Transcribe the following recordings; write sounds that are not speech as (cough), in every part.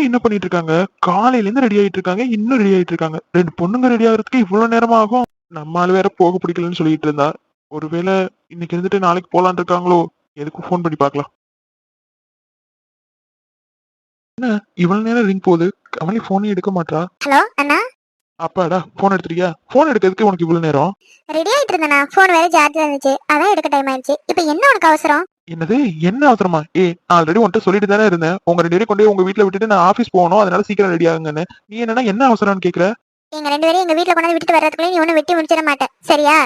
என்ன பண்ணிட்டு இருக்காங்க காலையில இருந்து ரெடி ஆயிட்டு இருக்காங்க இன்னும் ரெடி ஆயிட்டு இருக்காங்க ரெண்டு பொண்ணுங்க ரெடி ஆகுறதுக்கு இவ்வளவு நேரமா ஆகும் நம்மால வேற போக பிடிக்கலன்னு சொல்லிட்டு இருந்தா. ஒருவேளை இன்னைக்கு இருந்துட்டு நாளைக்கு போலான்னு இருக்காங்களோ எதுக்கும் ஃபோன் பண்ணி பார்க்கலாம். என்ன? இவ்வளவு நேரம் ரிங் போகுது. கமலி போனே எடுக்க மாட்டா ஹலோ அண்ணா? அப்பாடா போன் எடுத்துட்டியா? போன் எடுக்கிறதுக்கு உனக்கு இவ்வளவு நேரம்? ரெடி ஆயிட்டு இருந்தேண்ணா ஃபோன் வேற சார்ஜ் இருந்துச்சு. அதான் எடுக்க டைம் ஆயிடுச்சு. இப்போ என்ன உனக்கு அவசரம்? என்னது? என்ன அவசரமா? ஏ நான் ஆல்ரெடி உன்கிட்ட சொல்லிட்டு தானே இருந்தேன். உங்க ரெண்டு பேரும் கொண்டு போய் உங்க வீட்டுல விட்டுட்டு நான் ஆபீஸ் போகணும். அதனால சீக்கிரம் ரெடி ஆகுங்கன்னு. நீ என்னன்னா என்ன அவசரம்னு கேக்குற? எங்க ரெண்டு பேரும் எங்க வீட்டுல கொண்டாந்து விட்டுட்டு வர்றதுக்குள்ளே நீ ஒன்னும் வெட்டி முடிச்சிட மாட்டேன் சரியா?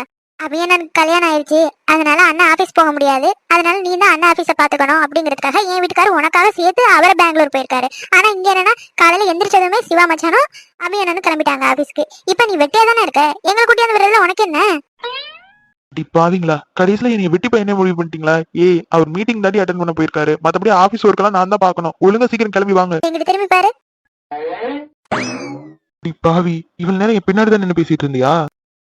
அபியனனுக்கு கல்யாணம் ஆயிடுச்சு. அதனால அண்ணன் ஆபீஸ் போக முடியாது. அதனால நீ தான் அண்ணன் ஆபீஸ பாத்துக்கணும் அப்படிங்கிறதுக்காக என் வீட்டுக்காரர் உனக்காக சேர்த்து அவர் பெங்களூர் போயிருக்காரு. ஆனா இங்க என்னன்னா காலையில எந்திரிச்சதுமே சிவா மச்சானும் என்னன்னு கிளம்பிட்டாங்க ஆபீஸ்க்கு இப்ப நீ வெட்டியா தானே இருக்க? எங்களை கூட்டியாந்து விடுறதுல உனக்கு என்ன? அடி பாவீங்களா? கடைசியில என்னைய வெட்டி பையனே முடிவு பண்ணிட்டீங்களா? ஏய் அவர் மீட்டிங் தாண்டி அட்டன் பண்ண போயிருக்காரு. மத்தபடி ஆபீஸ் ஒர்க் எல்லாம் நான் தான் பாக்கணும் ஒழுங்கா சீக்கிரம் கிளம்பி வாங்க. எங்கிட்ட திரும்பி பாரு. அடி பாவி இவ்வளவு நேரம் என் பின்னாடி தான் நின்னு பேசிட்டு இருந்தியா?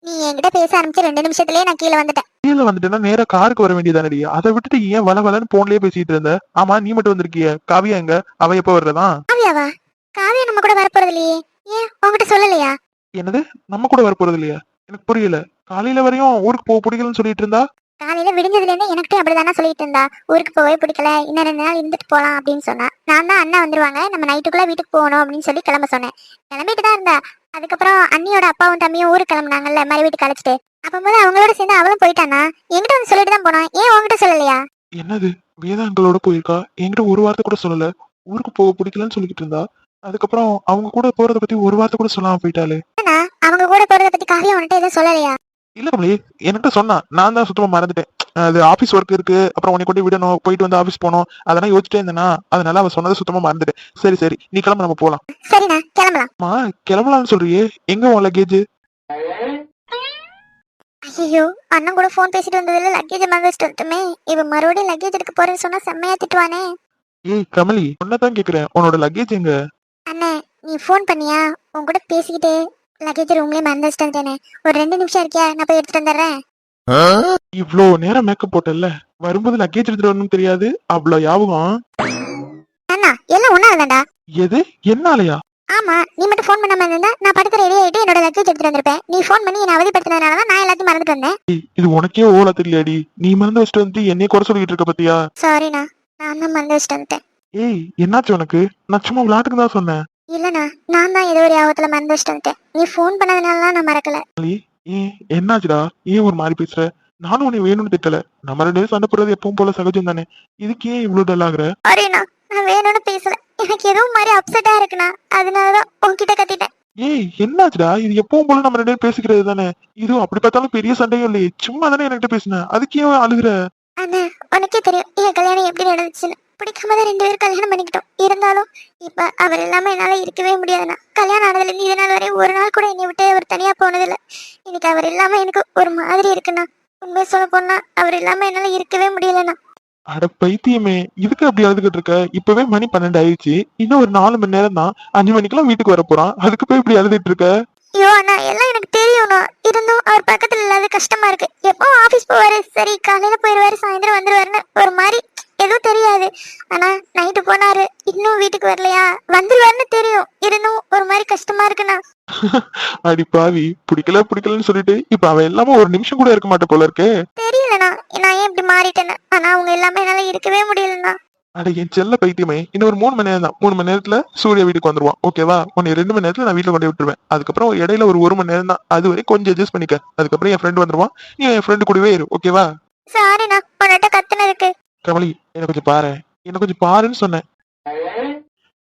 நீ என்கிட்ட பேச ஆரம்பிச்சு ரெண்டு நிமிஷத்துலயே நான் கீழே வந்துட்டேன். கீழே வந்துட்டேன்னா நேரா காருக்கு வர வேண்டியதானடி அதை விட்டுட்டு ஏன் வள வளன்னு போன்லயே பேசிட்டு இருந்த? ஆமா நீ மட்டும் வந்திருக்கிய. காவியா எங்க? அவ எப்ப வர்றதா? காவியாவா? காவியா நம்ம கூட வரப்போறது இல்லையே. ஏன்? உன்கிட்ட சொல்லலையா? என்னது? நம்ம கூட வர போறது இல்லையா? எனக்கு புரியல. காலையில வரையும் ஊருக்கு போக பிடிக்கலன்னு சொல்லிட்டு இருந்தா? காலையில விடிஞ்சதுல இருந்து எனக்கிட்டே அப்படிதானே சொல்லிட்டு இருந்தா. ஊருக்கு போகவே பிடிக்கல. இன்னும் ரெண்டு நாள் இருந்துட்டு போலாம் அப்படின்னு சொன்னா. நான் தான் அண்ணா வந்துருவாங்க. நம்ம நைட்டுக்குள்ள வீட்டுக்கு போகணும் அப்படின்னு சொல்லி கிளம்ப சொன்னேன். கிளம்பிட்டு தான் இருந்தா. அதுக்கப்புறம் அண்ணியோட அப்பாவும் தம்பியும் ஊருக்கு கிளம்புனாங்கல்ல மறு வீட்டுக்கு அழைச்சிட்டு. அப்போது அவங்களோட சேர்ந்து அவளும் போயிட்டானா? என்கிட்ட வந்து சொல்லிட்டு தான் போனான். ஏன் உன்கிட்ட சொல்லலையா? என்னது? வேதாங்களோட போயிருக்கா? என்கிட்ட ஒரு வார்த்தை கூட சொல்லல. ஊருக்கு போக பிடிக்கலன்னு சொல்லிட்டு இருந்தா? அதுக்கப்புறம் அவங்க கூட போறத பத்தி ஒரு வார்த்தை கூட சொல்லாம போயிட்டாலே அண்ணா அவங்க கூட போறத பத்தி காவியா உன்கிட்ட எதுவும் சொல்லலையா? இல்ல கமலி என்கிட்ட சொன்னா. நான் தான் சுத்தமா மறந்துட்டேன். அது ஆபீஸ் ஒர்க் இருக்கு அப்புறம் உன்னை கொண்டு விடணும் போயிட்டு வந்து ஆபீஸ் போகணும் அதெல்லாம் யோசிச்சிட்டே இருந்தேனா அதனால அவ சொன்னதை சுத்தமா மறந்துட்டேன். சரி சரி நீ கிளம்ப நம்ம போலாம். சரிண்ணா கிளம்பலாம். அம்மா கிளம்பலாம்னு சொல்றியே. எங்க உன் லக்கேஜ் ஐயோ அண்ணன் கூட ஃபோன் பேசிட்டு வந்ததுல லக்கேஜ் மறந்து வச்சுட்டு வந்துட்டுமே இவன் மறுபடியும் லக்கேஜ் எடுக்க போறேன்னு சொன்னா செம்மையா திட்டுவானே. ஏய் கமலி உன்னதான் கேக்குறேன். உன்னோட லக்கேஜ் எங்க? அண்ணே நீ ஃபோன் பண்ணியா? உன் கூட பேசிக்கிட்டே லக்கேஜ் ரூம்லயே மறந்து வச்சுட்டு வந்தேனே ஒரு ரெண்டு நிமிஷம் இருக்கியா? நான் போய் எடுத்துட்டு வந்துடுறேன். இவ்ளோ நேரம் மேக்கப் போட்டல வரும்போது லக்கேஜ் எடுத்துட்டு வரணும்னு தெரியாது? அவ்வளோ ஞாபகம் அண்ணா எல்லாம் ஒண்ணா இல்லடா எது? என்னாலயா? ஆமா நீ மட்டும் ஃபோன் பண்ணாம இருந்தா நான் படுத்து ரெடி ஆயிட்டு என்னோட லக்கேஜ் எடுத்துட்டு வந்திருப்பேன். நீ ஃபோன் பண்ணி என்ன அவதிப்படுத்தினதுனால தான் நான் எல்லாத்தையும் மறந்துட்டு வந்தேன். இது உனக்கே ஓல தெரியலடி. நீ மறந்து வச்சுட்டு வந்து என்னைய குறை சொல்லிட்டு இருக்க பத்தியா? சாரிண்ணா நான் தான் மறந்து வச்சுட்டு வந்துட்டேன். ஏய் என்னாச்சு உனக்கு? நான் சும்மா விளையாட்டுக்கு தான் சொன்னேன். இல்லண்ணா நான் தான் ஏதோ ஒரு ஆபத்துல மறந்து வச்சுட்டு வந்துட்டேன் நீ ஃபோன் பண்ணதுனால தான் நான் மறக்கல. ஏன் என்னாச்சுடா? ஏன் ஒரு மாதிரி பேசுற? நானும் உன்னை வேணும்னு திட்டல. நம்ம ரெண்டு பேரும் சண்டை போடுறது எப்பவும் போல சகஜம் தானே. இதுக்கு ஏன் இவ்வளவு டல் ஆகுற? சாரிண்ணா நான் வேணும்னு பேசல. எனக்கு ஏதோ மாதிரி அப்செட்டா இருக்குண்ணா. அதனாலதான் உன்கிட்ட கத்திட்டேன். ஏய் என்னாச்சுடா? இது எப்பவும் போல நம்ம ரெண்டு பேரும் பேசிக்கிறது தானே. இது அப்படி பார்த்தாலும் பெரிய சண்டையும் இல்லையே. சும்மா தானே என்கிட்ட பேசின. அதுக்கு ஏன் அழுகுற? அண்ணா உனக்கே தெரியும் என் கல்யாணம் எப்படி நடந்துச்சுன்னு. பிடிக்காம தான் ரெண்டு பேரும் கல்யாணம் பண்ணிக்கிட்டோம். இருந்தாலும் இப்ப அவர் இல்லாம என்னால இருக்கவே முடியாதுண்ணா. கல்யாணம் ஆனதுல இருந்து இது நாள் வரை ஒரு நாள் கூட என்னை விட்டு அவர் தனியா போனதில்ல. இன்னைக்கு அவர் இல்லாம எனக்கு ஒரு மாதிரி இருக்குண்ணா. உண்மையை சொல்ல போனா அவர் இல்லாம என்னால இருக்கவே முடியலண்ணா. அட பைத்தியமே இதுக்கு அப்படி அழுதுகிட்டு இருக்க? இப்பவே மணி பன்னெண்டு ஆயிடுச்சு. இன்னும் ஒரு நாலு மணி நேரம் தான் அஞ்சு மணிக்கெல்லாம் வீட்டுக்கு வர போறான். அதுக்கு போய் இப்படி அழுதுட்டு இருக்க? ஐயோ அண்ணா எல்லாம் எனக்கு தெரியும்ண்ணா. இருந்தும் அவர் பக்கத்துல இல்லாத கஷ்டமா இருக்கு. எப்போ ஆபீஸ் போவாரு? சரி காலையில போயிருவாரு சாயந்தரம் வந்துருவாருன்னு ஒரு மாதிரி எதுவும் தெரியாது. ஆனா நைட்டு போனாரு. இன்னும் வீட்டுக்கு வரலையா? வந்துருவாருன்னு தெரியும். இருந்தும் ஒரு மாதிரி கஷ்டமா இருக்குண்ணா. (laughs) அடி பாவி பிடிக்கல பிடிக்கலன்னு சொல்லிட்டு இப்ப அவன் எல்லாமே ஒரு நிமிஷம் கூட இருக்க மாட்டே போல இருக்கே. தெரியலண்ணா. நான் ஏன் இப்படி மாறிட்டேன்னு? ஆனா அவங்க எல்லாமே என்னால இருக்கவே முடியலண்ணா. அட என் செல்ல பைத்தியமே. இன்னும் ஒரு மூணு மணி நேரம் தான் மூணு மணி நேரத்துல சூர்யா வீட்டுக்கு வந்துருவான். ஓகேவா உன்னை ரெண்டு மணி நேரத்துல நான் வீட்டுல கொண்டு விட்டுருவேன். அதுக்கப்புறம் இடையில ஒரு ஒரு மணி நேரம் தான் அது வரை கொஞ்சம் அட்ஜஸ்ட் பண்ணிக்க. அதுக்கப்புறம் என் ஃப்ரெண்டு வந்துருவான். நீ என் ஃப்ரெண்டு கூடவே இரு. ஓகேவா சாரிண்ணா உன்கிட்ட கத்துனதுக்கு. கமலி என்ன கொஞ்சம் பாரு. என்ன கொஞ்சம் பாருன்னு சொன்னேன்.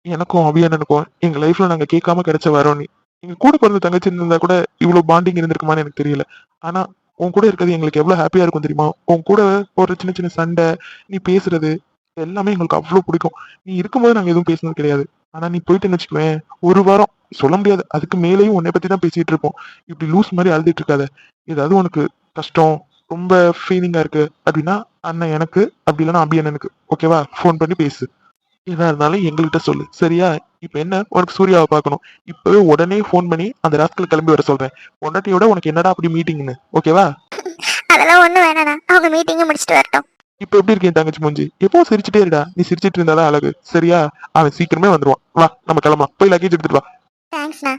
எனக்கும் அபியானனுக்கும் எங்க லைஃப்ல நாங்க கேட்காம கிடைச்ச வரோம் நீ எங்க கூட பிறந்த தங்கச்சி இருந்தா கூட இவ்வளவு பாண்டிங் இருந்திருக்குமான்னு எனக்கு தெரியல. ஆனா உன் கூட இருக்கிறது எங்களுக்கு எவ்வளவு ஹாப்பியா இருக்கும் தெரியுமா? உன் கூட ஒரு சின்ன சின்ன சண்டை நீ பேசுறது எல்லாமே எங்களுக்கு அவ்வளவு பிடிக்கும். நீ இருக்கும்போது நாங்க எதுவும் பேசுனது கிடையாது. ஆனா நீ போயிட்டுன்னு வச்சுக்குவேன் ஒரு வாரம் சொல்ல முடியாது. அதுக்கு மேலேயும் உன்னை பத்தி தான் பேசிட்டு இருப்போம். இப்படி லூஸ் மாதிரி அழுதுட்டு இருக்காத. ஏதாவது உனக்கு கஷ்டம் ரொம்ப ஃபீலிங்கா இருக்கு அப்படின்னா அண்ணன் எனக்கு? அப்படி இல்லைன்னா அபி அண்ணனுக்கு. ஓகேவா ஃபோன் பண்ணி பேசு. எதா இருந்தாலும் எங்கள்கிட்ட சொல்லு. சரியா? இப்ப என்ன? உனக்கு சூர்யாவை பார்க்கணும். இப்பவே உடனே ஃபோன் பண்ணி அந்த ராஸ்கல் கிளம்பி வர சொல்றேன். பொண்டாட்டியோட உனக்கு என்னடா அப்படி மீட்டிங்னு ஓகேவா அதெல்லாம் ஒண்ணும் வேணாண்ணா. அவங்க மீட்டிங்கை முடிச்சுட்டு வரட்டும். இப்ப எப்படி இருக்கேன் தங்கச்சி மூஞ்சி? எப்போ சிரிச்சுட்டே இருடா? நீ சிரிச்சிட்டு இருந்தாதான் அழகு. சரியா? அவன் சீக்கிரமே வந்துருவான். வா நம்ம கிளம்பலாம். போய் லக்கேஜ் எடுத்துட்டு வா. தேங்க்ஸ்ண்ணா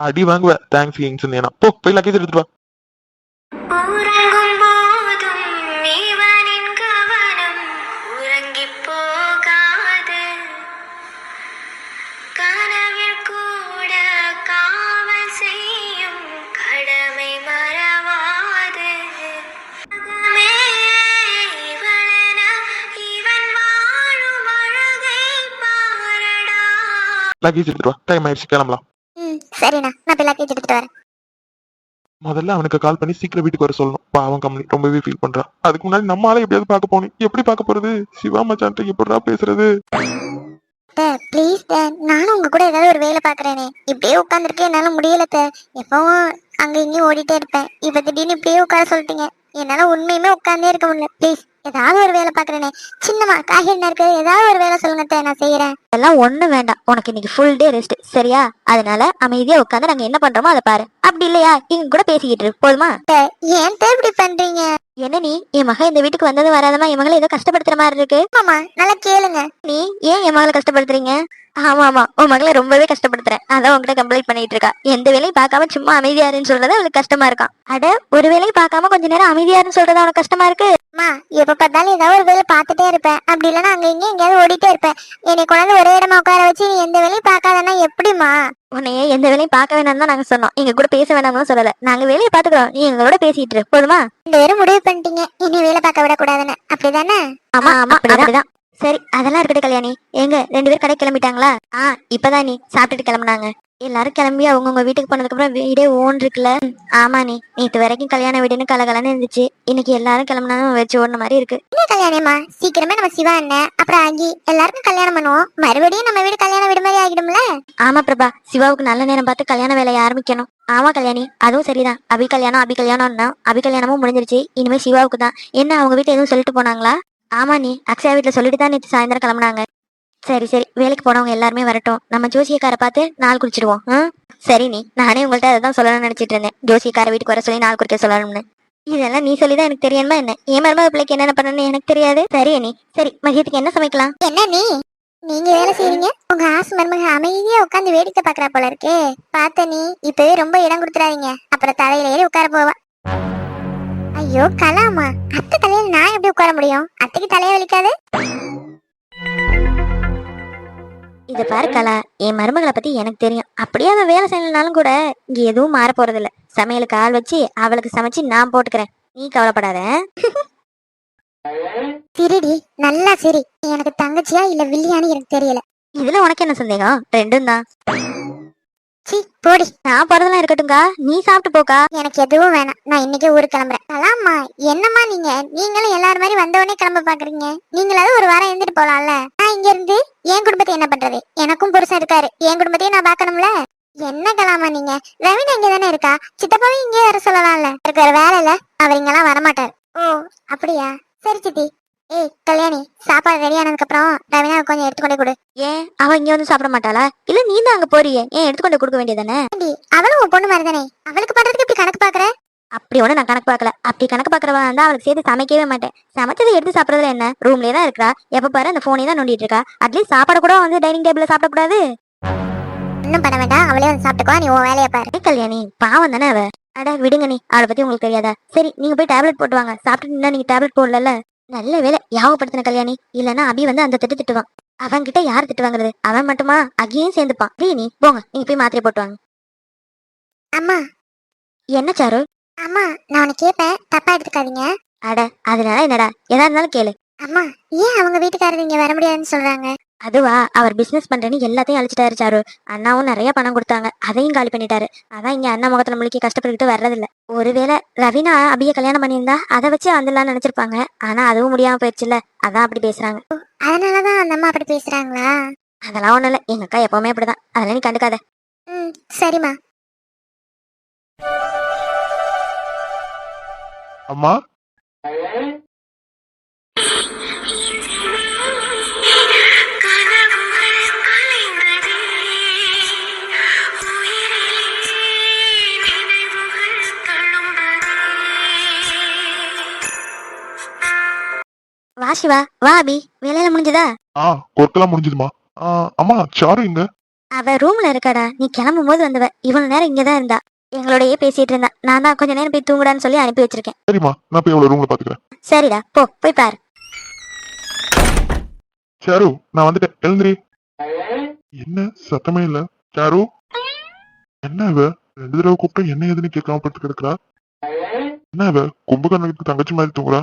அடி வாங்குவ. தேங்க்ஸ் கிங்ஸ் போ போய் லக்கேஜ் எடுத்துட்டு வா. லக்கேஜ் எடுத்துட்டு வா. டைம் ஆயிடுச்சு கிளம்பலாம். ம் சரிண்ணா. நான் போய் லக்கேஜ் எடுத்துட்டு வரேன். முதல்ல அவனுக்கு கால் பண்ணி சீக்கிரம் வீட்டுக்கு வர சொல்லணும். பாவம் கம்மி ரொம்பவே ஃபீல் பண்றான். அதுக்கு முன்னாடி நம்மளால எப்படியாவது பார்க்க போகணும். எப்படி பார்க்க போறது? சிவா மச்சான்ட்ட எப்படிடா பேசுறது? ப்ளீஸ் நானும் உங்க கூட ஏதாவது ஒரு வேலை பாக்குறேனே இப்படியே உட்காந்துருக்கேன் என்னால முடியல எப்பவும் அங்க இங்கேயும் ஓடிட்டே இருப்பேன். இப்ப திடீர்னு இப்படியே உட்கார சொல்லிட்டீங்க. என்னால உண்மையுமே உட்கார்ந்தே இருக்க முடியல. ப்ளீஸ் ஏதாவது ஒரு வேலை பாக்குறேனே சின்னமா காய்கறி இருக்கு? ஏதாவது ஒரு வேலை சொல்லுங்க நான் செய்யறேன் அதெல்லாம் ஒண்ணும் வேண்டாம். உனக்கு இன்னைக்கு ஃபுல் டே ரெஸ்ட் சரியா? அதனால அமைதியா உட்காந்து நாங்க என்ன பண்றோமோ அதை பாரு. அப்படி இல்லையா? எங்க கூட பேசிக்கிட்டு இரு. போதுமா? ஏன் இப்படி பண்றீங்க? என்ன நீ? என் மக இந்த வீட்டுக்கு வந்தது வராதமா என் மகளை ஏதோ கஷ்டப்படுத்துற மாதிரி இருக்கு. ஆமா நல்லா கேளுங்க. நீ ஏன் என் மகளை கஷ்டப்படுத்துறீங்க? ஆமா ஆமா. உன் மகளை ரொம்பவே கஷ்டப்படுத்துறேன். அதான் உன்கிட்ட கம்ப்ளைண்ட் பண்ணிட்டு இருக்கா. எந்த வேலையும் பார்க்காம சும்மா அமைதியா இருன்னு சொல்றது அவளுக்கு கஷ்டமா இருக்கான் அட ஒரு வேலையும் பார்க்காம கொஞ்ச நேரம் அமைதியா இருன்னு சொல்றது அவனுக்கு கஷ்டமா இருக்கு. அம்மா எப்ப பார்த்தாலும் ஏதாவது ஒரு வேலை பார்த்துட்டே இருப்பேன். அப்படி இல்லைன்னா அங்க இங்க எங்கேயாவது ஓடிட்டே இருப்பேன். என்னை கொண்டாந்து ஒரே இடமா உட்கார வச்சு நீ எந்த வேலையும் பார்க்காதன்னா எப்படிம்மா? உன்னைய எந்த வேலையும் பார்க்க வேணாம்னு தான் நாங்க சொன்னோம். எங்க கூட பேச வேணாம்னு சொல்லல. நாங்க வேலையை பாத்துக்கிறோம் நீ எங்களோட பேசிட்டு இரு. போதுமா? இந்த பேரும் முடிவு பண்ணிட்டீங்க. இனி வேலை பார்க்க விடக்கூடாதுன்னு. அப்படிதானே? ஆமா ஆமா அப்படிதான். சரி அதெல்லாம் இருக்கட்டும் கல்யாணி. எங்க ரெண்டு பேரும் கடை கிளம்பிட்டாங்களா? ஆ இப்பதான் நீ சாப்பிட்டுட்டு கிளம்புனாங்க. எல்லாரும் கிளம்பி அவங்கவுங்க வீட்டுக்கு போனதுக்கு அப்புறம் வீடே ஓன் இருக்குல்ல ஆமா நீ நேத்து வரைக்கும் கல்யாண வீடுன்னு கலகலன்னு இருந்துச்சு. இன்னைக்கு எல்லாரும் கிளம்புனாலும் வச்சு ஓடுன மாதிரி இருக்கு. என்ன கல்யாணமா சீக்கிரமே நம்ம சிவா அண்ணன் அப்புறம் ஆகி எல்லாருக்கும் கல்யாணம் பண்ணுவோம். மறுபடியும் நம்ம வீடு கல்யாண வீடு மாதிரி ஆகிடும்ல? ஆமா பிரபா சிவாவுக்கு நல்ல நேரம் பார்த்து கல்யாண வேலையை ஆரம்பிக்கணும். ஆமா கல்யாணி அதுவும் சரிதான். அபி கல்யாணம் அபி கல்யாணம்னா அபி கல்யாணமும் முடிஞ்சிருச்சு. இனிமே சிவாவுக்கு தான். என்ன அவங்க வீட்டுல எதுவும் சொல்லிட்டு போனாங்களா? ஆமா நீ அக்ஷயா வீட்டுல சொல்லிட்டு தான் நேற்று சாயந்தரம் கிளம்புனாங்க. சரி சரி. வேலைக்கு போனவங்க எல்லாருமே வரட்டும். நம்ம ஜோசியக்கார பார்த்து நாள் குடிச்சிடுவோம் ஆ? சரி நீ. நானே உங்கள்ட்ட அதான் சொல்லணும்னு நினைச்சிட்டு இருந்தேன். ஜோசியக்கார வீட்டுக்கு வர சொல்லி நாள் குடிக்க சொல்லணும்னு. இதெல்லாம் நீ சொல்லிதான் எனக்கு தெரியுமா என்ன? ஏன் மருமக பிள்ளைக்கு என்னென்ன பண்ணணும்னு எனக்கு தெரியாது. சரி நீ சரி மதியத்துக்கு என்ன சமைக்கலாம்? என்ன நீ? நீங்க வேலை செய்றீங்க? உங்க ஆசு மருமக அமைதியா உட்காந்து வேடிக்கை பாக்குறா போல இருக்கே. பார்த்த நீ இப்பவே ரொம்ப இடம் கொடுத்துறாதீங்க அப்புறம் தலையில ஏறி உட்கார போவா. ஐயோ கலாமா. அத்தை தலையில நான் எப்படி உட்கார முடியும்? அத்தைக்கு தலையை வலிக்காது? இத பாரு கலா என் மருமகளை பத்தி எனக்கு தெரியும். அப்படியே அவன் வேலை செய்யலனாலும் கூட இங்க எதுவும் மாற போறது இல்ல சமையலுக்கு ஆள் வச்சு அவளுக்கு சமைச்சு நான் போட்டுக்கிறேன். நீ கவலைப்படாத. சிரிடி நல்லா சிரி. எனக்கு தங்கச்சியா இல்ல வில்லியான்னு எனக்கு தெரியல. இதுல உனக்கு என்ன சந்தேகம்? ரெண்டும் தான். சி போடி. நான் போறதெல்லாம் இருக்கட்டும்க்கா. நீ சாப்பிட்டு போக்கா. எனக்கு எதுவும் வேணாம். நான் இன்னைக்கே ஊருக்கு கிளம்புறேன். கலாமா என்னம்மா நீங்க? நீங்களும் எல்லாரும் மாதிரி வந்த உடனே கிளம்ப பாக்குறீங்க. நீங்களாவது ஒரு வாரம் இருந்துட்டு போலாம்ல. நான் இங்க இருந்து என் குடும்பத்தை என்ன பண்றது? எனக்கும் புருஷன் இருக்காரு. என் குடும்பத்தையும் நான் பார்க்கணும்ல? என்ன கலாமா நீங்க? ரவினா இங்க தானே இருக்கா? சித்தப்பாவையும் இங்கே வர சொல்லலாம்ல. எனக்கு வேற வேலை இல்ல. அவர் இங்கெல்லாம் வரமாட்டார். ஓ அப்படியா? சரி சித்தி. ஏய் கல்யாணி சாப்பாடு ரெடி ஆனதுக்கு அப்புறம் ரவினா கொஞ்சம் எடுத்து கொண்டு கொடு. ஏன்? அவ இங்க வந்து சாப்பிட மாட்டாளா? இல்ல நீ தான் அங்க போறியே. ஏன் எடுத்துக்கொண்டு கொடுக்க வேண்டியதானே அவளும் உன் பொண்ணு மாதிரி தானே? அவளுக்கு பண்றதுக்கு இப்படி கணக்கு பாக்குற அப்படி ஒண்ணு நான் கணக்கு பார்க்கல. அப்படி கணக்கு பார்க்கறவா இருந்தா அவளுக்கு சேர்த்து சமைக்கவே மாட்டேன். சமைச்சதை எடுத்து சாப்பிடுறதுல என்ன? ரூம்லயே தான் இருக்கா? எப்ப பாரு அந்த போனே தான் நோண்டிட்டு இருக்கா. அட்லீஸ்ட் சாப்பாடு கூட வந்து டைனிங் டேபிள்ல சாப்பிடக்கூடாது. ஒன்னும் பண்ண வேண்டாம். அவளே வந்து சாப்பிட்டுக்கோ நீ உன் வேலையை பாரு. கல்யாணி பாவம் தானே அவ? அட விடுங்க நீ. அவளை பத்தி உங்களுக்கு தெரியாதா? சரி நீங்க போய் டேப்லெட் போட்டு வாங்க. சாப்பிட்டு நின்னா நீங்க டேப்லெட் போடல நல்ல வேலை. யாவப்படுத்தின கல்யாணி. இல்லனா அபி வந்து அந்த திட்டு திட்டுவான். அவன் கிட்ட யார் திட்டு வாங்குறது? அவன் மட்டுமா? அகியும் சேர்ந்துப்பான். நீ போங்க. நீங்க போய் மாத்திரை போட்டு வாங்க. அம்மா. என்ன சாரு? அம்மா நான் உனக்கு கேட்பேன் தப்பா எடுத்துக்காதீங்க. அட அதனால என்னடா? எதா இருந்தாலும் கேளு. அம்மா ஏன் அவங்க வீட்டுக்காரர் இங்க வர முடியாதுன்னு சொல்றாங்க? அதுவா அவர் பிசினஸ் பண்றேன்னு எல்லாத்தையும் அழிச்சிட்டாரு சாரு. அண்ணாவும் நிறைய பணம் கொடுத்தாங்க. அதையும் காலி பண்ணிட்டாரு. அதான் இங்க அண்ணா முகத்துல முழுக்கி கஷ்டப்பட்டுக்கிட்டு வர்றதில்ல. ஒருவேளை ரவினா அபிய கல்யாணம் பண்ணியிருந்தா அதை வச்சு வந்துடலாம்னு நினைச்சிருப்பாங்க. ஆனா அதுவும் முடியாம போயிடுச்சுல்ல. அதான் அப்படி பேசுறாங்க. அதனாலதான் அந்த அம்மா அப்படி பேசுறாங்களா? அதெல்லாம் ஒண்ணும் இல்ல. எங்க அக்கா எப்பவுமே அப்படிதான். அதெல்லாம் நீ கண்டுக்காத. ம் சரிம்மா. அம்மா? வா சிவா. வா அபி. வேலையில முடிஞ்சதா? ஆ ஒர்க்கெல்லாம் முடிஞ்சதுமா அம்மா சாரு இங்க அவ ரூம்ல இருக்காடா. நீ கிளம்பும் போது வந்தவ. இவ்வளவு நேரம் இங்கதான் இருந்தா. எங்களோடயே பேசிட்டு இருந்தா. நான் தான் கொஞ்ச நேரம் போய் தூங்குடான்னு சொல்லி அனுப்பி வச்சிருக்கேன். சரிம்மா நான் போய் அவளை ரூம்ல பாத்துக்கிறேன். சரிடா போ போய் பாரு. சாரு நான் வந்துட்டேன். எழுந்திரி. என்ன? சத்தமே இல்ல. சாரு? என்ன இவ? ரெண்டு தடவை கூப்பிட்டா என்ன ஏதுன்னு கேட்காம படுத்து கிடக்குறா? என்ன இவ? கும்பகர்ணனுக்கு தங்கச்சி மாதிரி தூங்குறா?